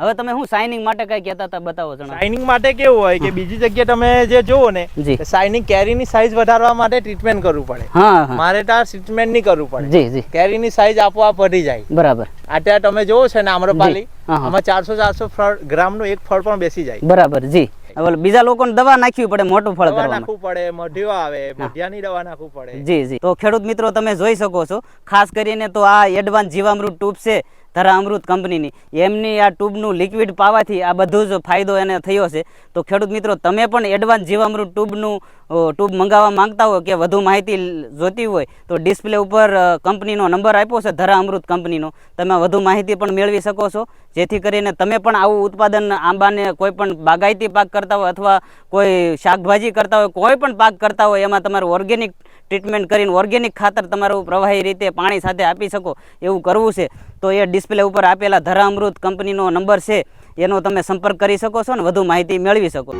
હવે તમે શું સાઇનિંગ માટે કઈ કહેતા હતા બતાવો જણા સાઇનિંગ માટે કેવું હોય કે બીજી જગ્યાએ તમે જે જોવો ને સાઇનિંગ કેરીની સાઈઝ વધારવા માટે ટ્રીટમેન્ટ કરવું પડે. હા હા. મારે ત્યાં ટ્રીટમેન્ટ નહીં કરવું પડે. જી જી. કેરીની સાઈઝ આપોઆપ વધી જાય. બરાબર. અત્યારે તમે જોવો છે ને આમ્રપાલી. હા, હા. આમાં ચારસો ચારસો ગ્રામનું એક ફળ પણ બેસી જાય. બરાબર જી. હવે બીજા લોકોને દવા નાખવી પડે મોટું ફળ કરવા નાખવું પડે મઢિયો આવે મઢિયાની દવા નાખવું પડે. જી જી. તો ખેડૂત મિત્રો તમે જોઈ શકો છો ખાસ કરીને તો આ એડવાન્સ જીવામૃત ટ્યુબ છે ધરા અમૃત કંપનીની. એમની આ ટ્યુબનું લિક્વિડ પાવાથી આ બધું જ ફાયદો એને થયો છે. તો ખેડૂત મિત્રો, તમે પણ એડવાન્સ જીવામૃત ટ્યુબનું ટ્યુબ મંગાવવા માંગતા હો કે વધુ માહિતી જોતી હોય, તો ડિસ્પ્લે ઉપર કંપનીનો નંબર આપ્યો છે, ધરા અમૃત કંપનીનો. તમે વધુ માહિતી પણ મેળવી શકો છો. જેથી કરીને તમે પણ આવું ઉત્પાદન આંબાને કોઈ પણ બાગાયતી પાક કરતા હોય અથવા કોઈ શાકભાજી કરતા હોય, કોઈ પણ પાક કરતા હોય, એમાં તમારું ઓર્ગેનિક ટ્રીટમેન્ટ કરીને ઓર્ગેનિક ખાતર તમારું પ્રવાહી રીતે પાણી સાથે આપી શકો એવું કરવું છે. તો એ ડિસ્પ્લે ઉપર આપેલા ધરા અમૃત કંપનીનો નંબર છે. એનો તમે સંપર્ક કરી શકો છો ને વધુ માહિતી મેળવી શકો.